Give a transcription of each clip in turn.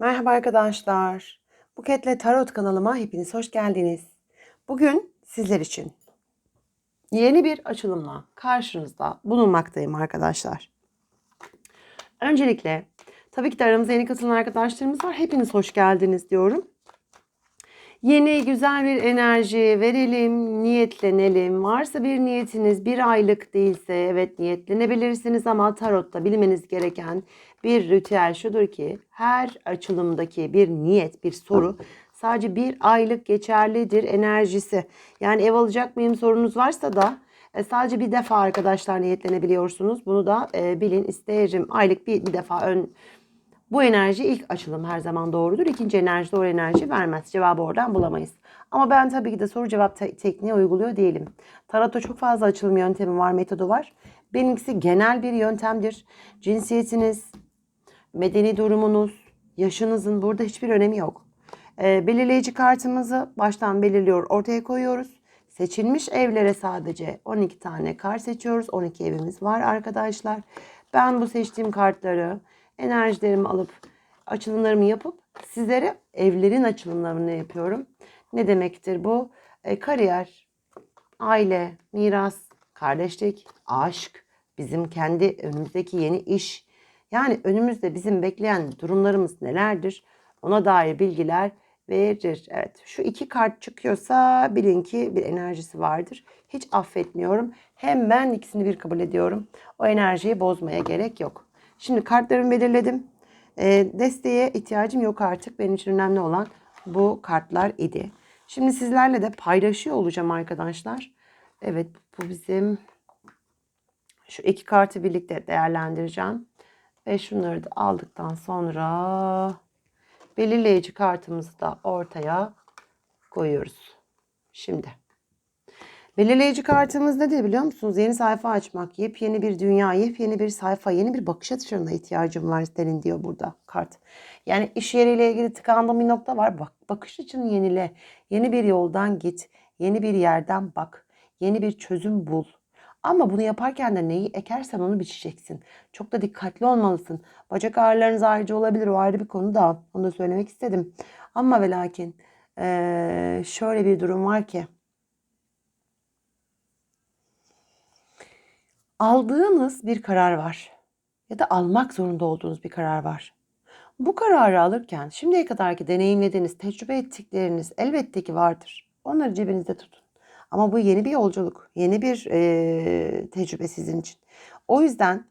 Merhaba arkadaşlar. Buket'le Tarot kanalıma hepiniz hoş geldiniz. Bugün sizler için yeni bir açılımla karşınızda bulunmaktayım arkadaşlar. Öncelikle tabii ki de aramıza yeni katılan arkadaşlarımız var. Hepiniz hoş geldiniz diyorum. Yeni güzel bir enerji verelim, niyetlenelim. Varsa bir niyetiniz bir aylık değilse evet niyetlenebilirsiniz ama tarotta bilmeniz gereken bir ritüel şudur ki her açılımdaki bir niyet, bir soru sadece bir aylık geçerlidir enerjisi. Yani ev alacak mıyım sorunuz varsa da e, sadece bir defa arkadaşlar niyetlenebiliyorsunuz. Bunu da e, bilin isterim. Aylık bir, bir defa ön bu enerji ilk açılım her zaman doğrudur. İkinci enerji doğru enerji vermez. Cevabı oradan bulamayız. Ama ben tabii ki de soru cevap te- tekniği uyguluyor değilim. Tarot'ta çok fazla açılım yöntemi var, metodu var. Benimkisi genel bir yöntemdir. Cinsiyetiniz, medeni durumunuz, yaşınızın burada hiçbir önemi yok. Ee, belirleyici kartımızı baştan belirliyor, ortaya koyuyoruz. Seçilmiş evlere sadece 12 tane kart seçiyoruz. 12 evimiz var arkadaşlar. Ben bu seçtiğim kartları enerjilerimi alıp açılımlarımı yapıp sizlere evlerin açılımlarını yapıyorum. Ne demektir bu? E, kariyer, aile, miras, kardeşlik, aşk, bizim kendi önümüzdeki yeni iş. Yani önümüzde bizim bekleyen durumlarımız nelerdir? Ona dair bilgiler verir. Evet şu iki kart çıkıyorsa bilin ki bir enerjisi vardır. Hiç affetmiyorum. Hem ben ikisini bir kabul ediyorum. O enerjiyi bozmaya gerek yok. Şimdi kartlarımı belirledim. E, desteğe ihtiyacım yok artık. Benim için önemli olan bu kartlar idi. Şimdi sizlerle de paylaşıyor olacağım arkadaşlar. Evet bu bizim şu iki kartı birlikte değerlendireceğim. Ve şunları da aldıktan sonra belirleyici kartımızı da ortaya koyuyoruz. Şimdi belirleyici kartımız nedir biliyor musunuz? Yeni sayfa açmak, yepyeni bir dünya, yepyeni bir sayfa, yeni bir bakış açısına ihtiyacım var senin diyor burada kart. Yani iş yeriyle ilgili tıkandığım bir nokta var. Bak, bakış açını yenile, yeni bir yoldan git, yeni bir yerden bak, yeni bir çözüm bul. Ama bunu yaparken de neyi ekersen onu biçeceksin. Çok da dikkatli olmalısın. Bacak ağrılarınız ayrıca olabilir. O ayrı bir konu da. Onu da söylemek istedim. Ama ve lakin eee, şöyle bir durum var ki. Aldığınız bir karar var. Ya da almak zorunda olduğunuz bir karar var. Bu kararı alırken şimdiye kadarki deneyimlediğiniz, tecrübe ettikleriniz elbette ki vardır. Onları cebinizde tutun. Ama bu yeni bir yolculuk, yeni bir eee, tecrübe sizin için. O yüzden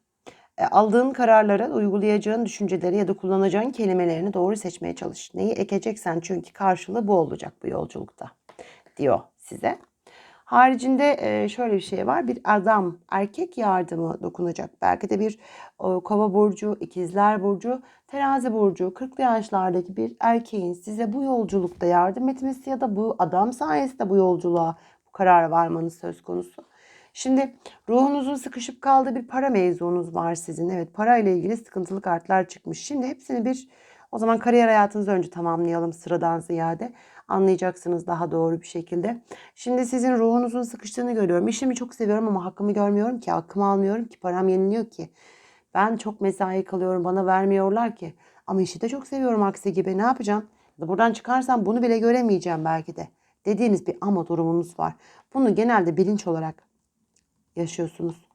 e, aldığın kararlara uygulayacağın düşünceleri ya da kullanacağın kelimelerini doğru seçmeye çalış. Neyi ekeceksen çünkü karşılığı bu olacak bu yolculukta diyor size. Haricinde e, şöyle bir şey var. Bir adam, erkek yardımı dokunacak. Belki de bir kova burcu, ikizler burcu, terazi burcu, 40'lı yaşlardaki bir erkeğin size bu yolculukta yardım etmesi ya da bu adam sayesinde bu yolculuğa bu karara varmanız söz konusu. Şimdi ruhunuzun sıkışıp kaldığı bir para mevzunuz var sizin. Evet parayla ilgili sıkıntılı kartlar çıkmış. Şimdi hepsini bir o zaman kariyer hayatınızı önce tamamlayalım sıradan ziyade. Anlayacaksınız daha doğru bir şekilde. Şimdi sizin ruhunuzun sıkıştığını görüyorum. İşimi çok seviyorum ama hakkımı görmüyorum ki. Hakkımı almıyorum ki. Param yeniliyor ki. Ben çok mesai kalıyorum. Bana vermiyorlar ki. Ama işi de çok seviyorum aksi gibi. Ne yapacağım? Buradan çıkarsam bunu bile göremeyeceğim belki de. Dediğiniz bir ama durumunuz var. Bunu genelde bilinç olarak yaşıyorsunuz.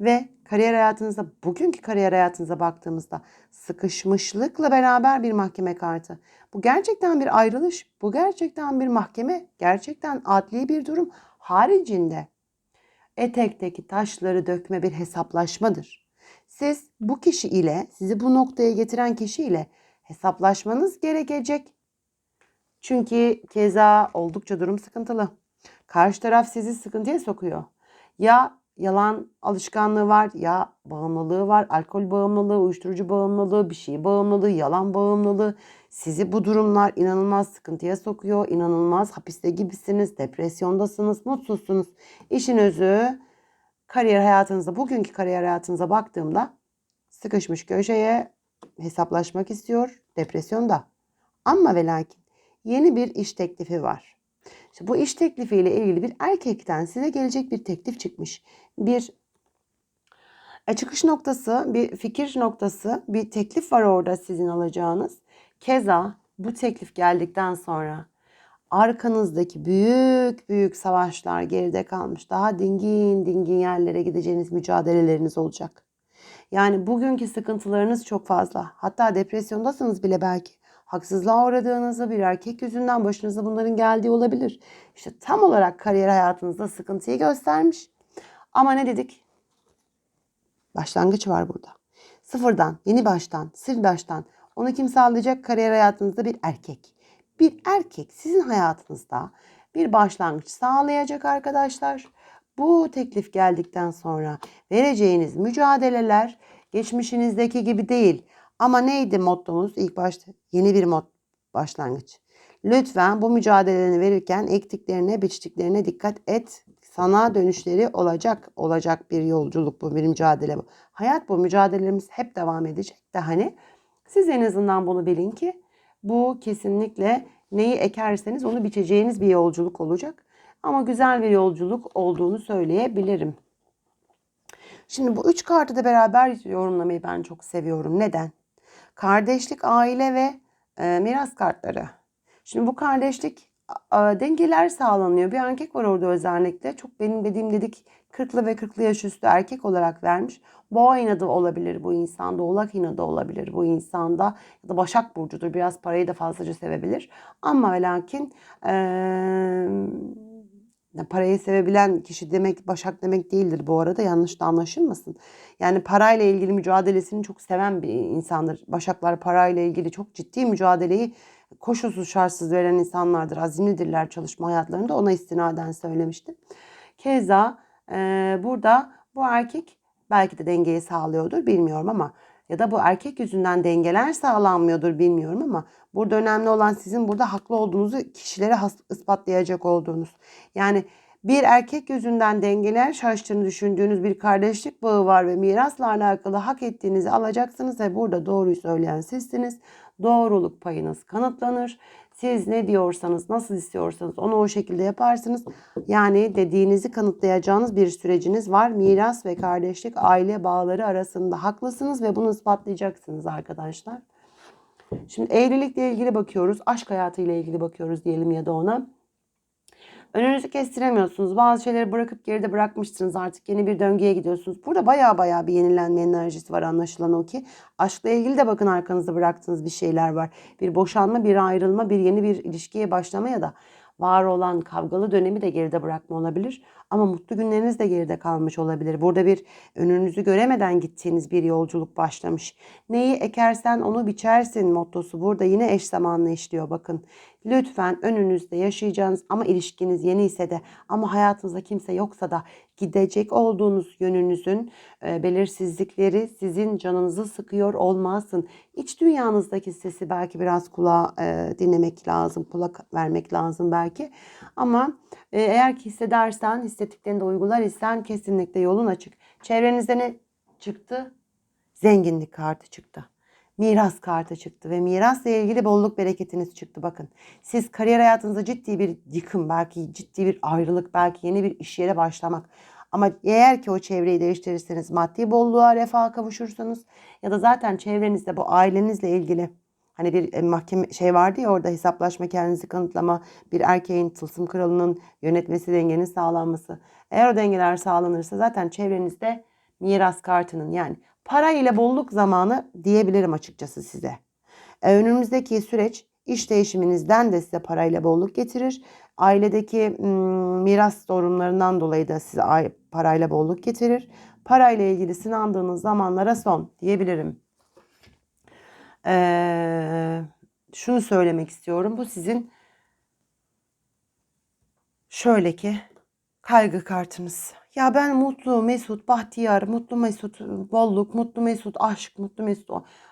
Ve kariyer hayatınızda, bugünkü kariyer hayatınıza baktığımızda sıkışmışlıkla beraber bir mahkeme kartı. Bu gerçekten bir ayrılış, bu gerçekten bir mahkeme, gerçekten adli bir durum. Haricinde etekteki taşları dökme bir hesaplaşmadır. Siz bu kişi ile, sizi bu noktaya getiren kişi ile hesaplaşmanız gerekecek. Çünkü keza oldukça durum sıkıntılı. Karşı taraf sizi sıkıntıya sokuyor. Ya yalan alışkanlığı var, ya bağımlılığı var, alkol bağımlılığı, uyuşturucu bağımlılığı, bir şey bağımlılığı, yalan bağımlılığı. Sizi bu durumlar inanılmaz sıkıntıya sokuyor, inanılmaz hapiste gibisiniz, depresyondasınız, mutsuzsunuz. İşin özü kariyer hayatınıza, bugünkü kariyer hayatınıza baktığımda sıkışmış köşeye hesaplaşmak istiyor, depresyonda. Ama ve lakin yeni bir iş teklifi var. İşte bu iş teklifiyle ilgili bir erkekten size gelecek bir teklif çıkmış. Bir E, çıkış noktası, bir fikir noktası, bir teklif var orada sizin alacağınız. Keza bu teklif geldikten sonra arkanızdaki büyük büyük savaşlar geride kalmış. Daha dingin dingin yerlere gideceğiniz mücadeleleriniz olacak. Yani bugünkü sıkıntılarınız çok fazla. Hatta depresyondasınız bile belki. Haksızlığa uğradığınızı bir erkek yüzünden başınıza bunların geldiği olabilir. İşte tam olarak kariyer hayatınızda sıkıntıyı göstermiş. Ama ne dedik? Başlangıç var burada. Sıfırdan, yeni baştan, sil baştan. Onu kim sağlayacak? Kariyer hayatınızda bir erkek. Bir erkek sizin hayatınızda bir başlangıç sağlayacak arkadaşlar. Bu teklif geldikten sonra vereceğiniz mücadeleler geçmişinizdeki gibi değil. Ama neydi mottomuz ilk başta? Yeni bir mod başlangıç. Lütfen bu mücadelelerini verirken ektiklerine, biçtiklerine dikkat et. Sana dönüşleri olacak. Olacak bir yolculuk bu, bir mücadele bu. Hayat bu. Mücadelelerimiz hep devam edecek de hani siz en azından bunu bilin ki bu kesinlikle neyi ekerseniz onu biçeceğiniz bir yolculuk olacak. Ama güzel bir yolculuk olduğunu söyleyebilirim. Şimdi bu üç kartı da beraber yorumlamayı ben çok seviyorum. Neden? Kardeşlik, aile ve e, miras kartları. Şimdi bu kardeşlik a, dengeler sağlanıyor. Bir erkek var orada özellikle. Çok benim dediğim dedik 40'lı ve 40'lı yaş üstü erkek olarak vermiş. Boğa inadı olabilir bu insanda, oğlak inadı olabilir bu insanda ya da başak burcudur. Biraz parayı da fazlaca sevebilir. Ama ve lakin ee, parayı sevebilen kişi demek başak demek değildir bu arada yanlış da anlaşılmasın. Yani parayla ilgili mücadelesini çok seven bir insandır. Başaklar parayla ilgili çok ciddi mücadeleyi koşulsuz şartsız veren insanlardır. Azimlidirler çalışma hayatlarında ona istinaden söylemiştim. Keza e, burada bu erkek belki de dengeyi sağlıyordur bilmiyorum ama ya da bu erkek yüzünden dengeler sağlanmıyordur bilmiyorum ama burada önemli olan sizin burada haklı olduğunuzu kişilere ispatlayacak olduğunuz. Yani bir erkek yüzünden dengeler şaştığını düşündüğünüz bir kardeşlik bağı var ve mirasla alakalı hak ettiğinizi alacaksınız ve burada doğruyu söyleyen sizsiniz. Doğruluk payınız kanıtlanır. Siz ne diyorsanız, nasıl istiyorsanız onu o şekilde yaparsınız. Yani dediğinizi kanıtlayacağınız bir süreciniz var. Miras ve kardeşlik, aile bağları arasında haklısınız ve bunu ispatlayacaksınız arkadaşlar. Şimdi evlilikle ilgili bakıyoruz, aşk hayatıyla ilgili bakıyoruz diyelim ya da ona. Önünüzü kestiremiyorsunuz. Bazı şeyleri bırakıp geride bırakmışsınız. Artık yeni bir döngüye gidiyorsunuz. Burada baya baya bir yenilenme enerjisi var anlaşılan o ki. Aşkla ilgili de bakın arkanızda bıraktığınız bir şeyler var. Bir boşanma, bir ayrılma, bir yeni bir ilişkiye başlama ya da var olan kavgalı dönemi de geride bırakma olabilir. Ama mutlu günleriniz de geride kalmış olabilir. Burada bir önünüzü göremeden gittiğiniz bir yolculuk başlamış. Neyi ekersen onu biçersin mottosu burada yine eş zamanlı işliyor bakın. Lütfen önünüzde yaşayacağınız ama ilişkiniz yeni ise de ama hayatınızda kimse yoksa da gidecek olduğunuz yönünüzün e, belirsizlikleri sizin canınızı sıkıyor olmasın. İç dünyanızdaki sesi belki biraz kulağa e, dinlemek lazım, kulak vermek lazım belki. Ama e, eğer ki hissedersen, hissettiklerini de uygular isen kesinlikle yolun açık. Çevrenizde ne çıktı? Zenginlik kartı çıktı miras kartı çıktı ve mirasla ilgili bolluk bereketiniz çıktı bakın. Siz kariyer hayatınızda ciddi bir yıkım, belki ciddi bir ayrılık, belki yeni bir iş yere başlamak. Ama eğer ki o çevreyi değiştirirseniz maddi bolluğa, refaha kavuşursanız ya da zaten çevrenizde bu ailenizle ilgili Hani bir e, mahkeme şey vardı ya orada hesaplaşma kendinizi kanıtlama bir erkeğin tılsım kralının yönetmesi dengenin sağlanması. Eğer o dengeler sağlanırsa zaten çevrenizde miras kartının yani para ile bolluk zamanı diyebilirim açıkçası size. E, önümüzdeki süreç iş değişiminizden de size parayla bolluk getirir. Ailedeki miras sorunlarından dolayı da size parayla bolluk getirir. Parayla ilgili sınandığınız zamanlara son diyebilirim. Ee, şunu söylemek istiyorum. Bu sizin şöyle ki kaygı kartınız. Ya ben mutlu, mesut, bahtiyar, mutlu mesut, bolluk, mutlu mesut, aşk, mutlu mesut.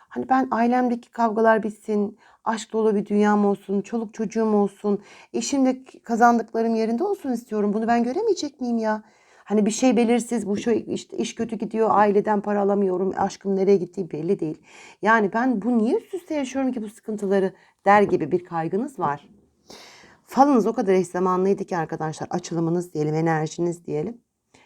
Hani ben ailemdeki kavgalar bitsin, aşk dolu bir dünyam olsun, çoluk çocuğum olsun, eşimle kazandıklarım yerinde olsun istiyorum. Bunu ben göremeyecek miyim ya? Hani bir şey belirsiz, bu şey işte iş kötü gidiyor, aileden para alamıyorum, aşkım nereye gittiği belli değil. Yani ben bu niye üst üste yaşıyorum ki bu sıkıntıları der gibi bir kaygınız var. Falınız o kadar eş zamanlıydı ki arkadaşlar açılımınız diyelim, enerjiniz diyelim.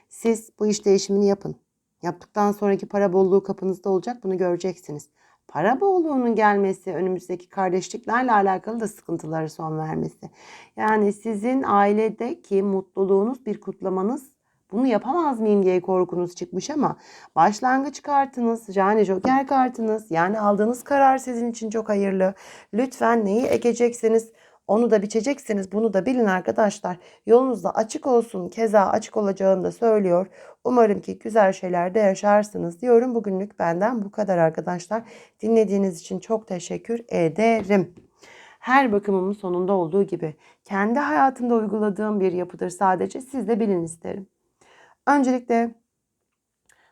Siz bu iş değişimini yapın. Yaptıktan sonraki para bolluğu kapınızda olacak. Bunu göreceksiniz. Para bolluğunun gelmesi, önümüzdeki kardeşliklerle alakalı da sıkıntılara son vermesi. Yani sizin ailedeki mutluluğunuz bir kutlamanız bunu yapamaz mıyım diye korkunuz çıkmış ama başlangıç kartınız yani joker kartınız yani aldığınız karar sizin için çok hayırlı. Lütfen neyi ekeceksiniz onu da biçeceksiniz bunu da bilin arkadaşlar. Yolunuz da açık olsun keza açık olacağını da söylüyor. Umarım ki güzel şeyler de yaşarsınız diyorum. Bugünlük benden bu kadar arkadaşlar. Dinlediğiniz için çok teşekkür ederim. Her bakımımın sonunda olduğu gibi kendi hayatımda uyguladığım bir yapıdır sadece siz de bilin isterim. Öncelikle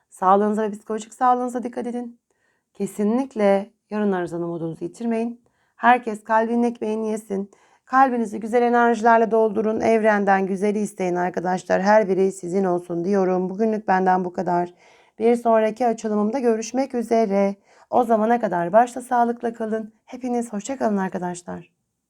sağlığınıza ve psikolojik sağlığınıza dikkat edin. Kesinlikle yarınlarınızdan umudunuzu yitirmeyin. Herkes kalbinin ekmeğini yesin. Kalbinizi güzel enerjilerle doldurun. Evrenden güzeli isteyin arkadaşlar. Her biri sizin olsun diyorum. Bugünlük benden bu kadar. Bir sonraki açılımımda görüşmek üzere. O zamana kadar başta sağlıkla kalın. Hepiniz hoşça kalın arkadaşlar.